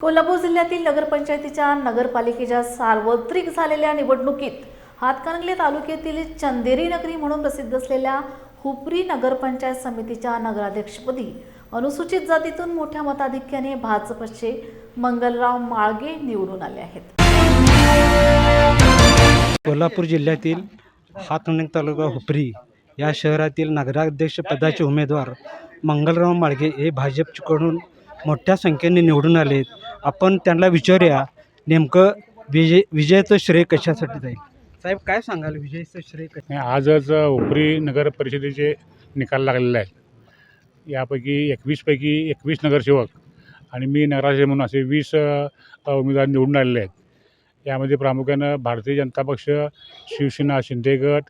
कोल्हापूर जिल्ह्यातील नगरपंचायतीच्या नगरपालिकेच्या सार्वत्रिक झालेल्या निवडणुकीत हातकणंगले तालुक्यातील चंदेरी नगरी म्हणून प्रसिद्ध असलेल्या हुपरी नगरपंचायत समितीच्या नगराध्यक्षपदी अनुसूचित जातीतून मोठ्या मताधिक्याने भाजपचे मंगलराव माळगे निवडून आले आहेत. कोल्हापूर जिल्ह्यातील हातकणंगले तालुका हुपरी या शहरातील नगराध्यक्ष पदाचे उमेदवार मंगलराव माळगे हे भाजपकडून मोठ्या संख्येने निवडून आले आहेत आपण त्यांना विचारूया नेमकं विजय विजयाचं श्रेय कशासाठी जाईल? साहेब काय सांगाल? विजयाचं श्रेय कशा नाही, आजच उपरी नगर परिषदेचे निकाल लागलेले आहेत. यापैकी एकवीसपैकी एकवीस नगरसेवक आणि मी नगराध्यक्ष म्हणून असे वीस उमेदवार निवडून आलेले आहेत. यामध्ये प्रामुख्यानं भारतीय जनता पक्ष शिवसेना शिंदे गट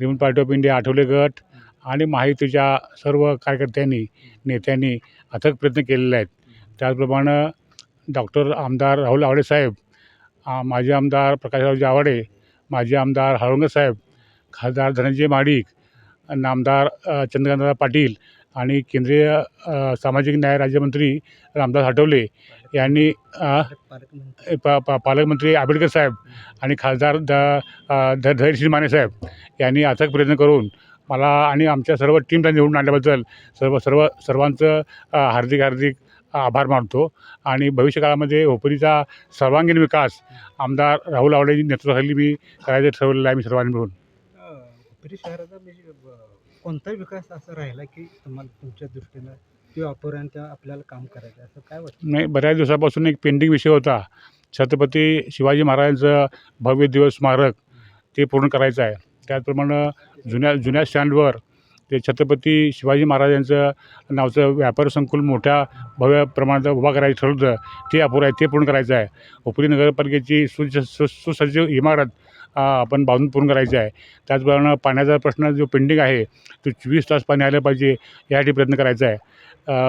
रिमन पार्टी ऑफ इंडिया आठवले गट आणि महायुतीच्या सर्व कार्यकर्त्यांनी नेत्यांनी अथक प्रयत्न केलेले आहेत. त्याचप्रमाणे डॉक्टर आमदार राहुल आवडे साहेब माजी आमदार प्रकाशराव जावडे माजी आमदार हळवंगे साहेब खासदार धनंजय माडिक नामदार अ, चंद्रकांतदादा पाटील आणि केंद्रीय सामाजिक न्याय राज्यमंत्री रामदास आठवले यांनी पा पालकमंत्री पालकमंत्री आंबेडकर साहेब आणि खासदार द ध धैर्यशील माने साहेब यांनी अथक प्रयत्न करून मला आणि आमच्या सर्व टीमला निवडून आणल्याबद्दल सर्व सर्व सर्वांचं हार्दिक हार्दिक आभार मानतो. आणि भविष्यकाळामध्ये होपरीचा सर्वांगीण विकास आमदार राहुल आवडे नेतृत्वाखाली मी करायचं ठरवलेलं आहे मी सर्वांनी मिळून. हुपरी शहराचा म्हणजे कोणताही विकास असा राहिला की तुम्हाला तुमच्या दृष्टीनं किंवा अपर्यंत आपल्याला काम करायचं आहे, असं काय वाटतं? नाही बऱ्याच दिवसापासून एक पेंडिंग विषय होता. छत्रपती शिवाजी महाराजांचं भव्य दिवस स्मारक ते पूर्ण करायचं आहे. त्याचप्रमाणे जुन्या जुन्या स्टँडवर ते छत्रपती शिवाजी महाराजांचं नावचं व्यापार संकुल मोठ्या भव्य प्रमाणात उभा करायचं ठरवलं ते अपुरं आहे ते पूर्ण करायचं आहे. उपरी नगरपालिकेची सुज सु सुसज्ज इमारत आपण बांधून पूर्ण करायची आहे. त्याचप्रमाणे पाण्याचा प्रश्न जो पेंडिंग आहे तो चोवीस तास पाणी आलं पाहिजे यासाठी प्रयत्न करायचा आहे.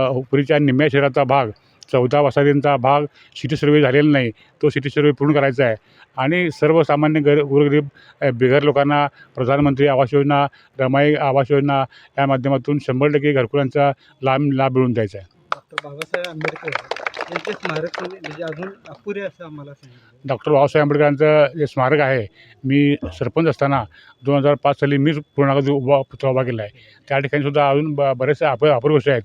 उपरीच्या निम्म्या शहराचा भाग चौदा वसाहतींचा भाग सिटी सर्वे झालेला नाही. तो सिटी सर्वे पूर्ण करायचा आहे. आणि सर्वसामान्य गर गोरगरीब अ, बेघर लोकांना प्रधानमंत्री आवास योजना रमाई आवास योजना या माध्यमातून शंभर टक्के घरकुलांचा लाभ लाभ मिळवून द्यायचा आहे. डॉक्टर बाबासाहेब आंबेडकर त्यांचे स्मारक म्हणजे अजून अपुरे असं आम्हाला सांगितलं डॉक्टर बाबासाहेब आंबेडकरांचं जे स्मारक आहे मी सरपंच असताना दोन हजार पाच साली मीच पूर्णागत उभा पुतळा उभा केला आहे. त्या ठिकाणी सुद्धा अजून ब बरेचसे अप अपूर गोष्टी आहेत.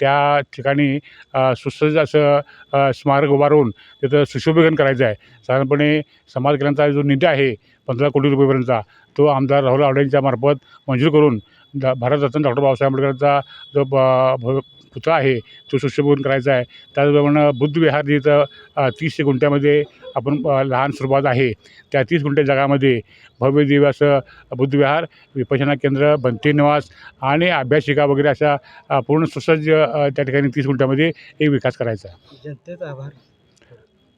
त्या ठिकाणी अ, सुसज्ज असं अ, स्मारक उभारून तिथं सुशोभीकरण करायचं आहे. साधारणपणे समाज कल्याणचा जो निधी आहे पंधरा कोटी रुपयेपर्यंतचा तो आमदार राहुल आवडेंच्या मार्फत मंजूर करून द भारतरत्न डॉक्टर बाबासाहेब आंबेडकरांचा जो ब- भ पुतळा आहे तो सुशोभन करायचा आहे. त्याचप्रमाणे बुद्धविहार जिथं तीस तीसशे गुंठ्यामध्ये आपण लहान सुरुवात आहे. त्या तीस गुंठ्या जगामध्ये भव्य दिव्य असं बुद्धविहार विपशना केंद्र बंती निवास आणि अभ्यासिका वगैरे अशा पूर्ण सुसज्ज त्या ठिकाणी तीस गुंठ्यामध्ये एक विकास करायचा जनतेचा आभार.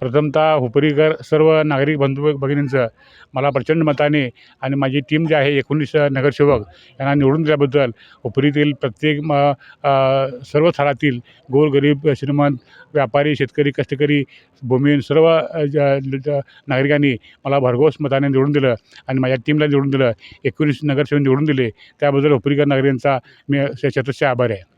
प्रथमतः हुपरीकर सर्व नागरिक बंधू भगिनींचं मला प्रचंड मताने आणि माझी टीम जी आहे एकोणीस नगरसेवक यांना निवडून दिल्याबद्दल हुपरीतील प्रत्येक म सर्व थरातील गोरगरीब श्रीमंत व्यापारी शेतकरी कष्टकरी भूमिहीन सर्व ज- नागरिकांनी मला भरघोस मताने निवडून दिलं आणि माझ्या टीमला निवडून दिलं. एकोणीस नगरसेवक निवडून दिले. त्याबद्दल हुपरीकर नागरिकांचा मी शतस्य आभार आहे.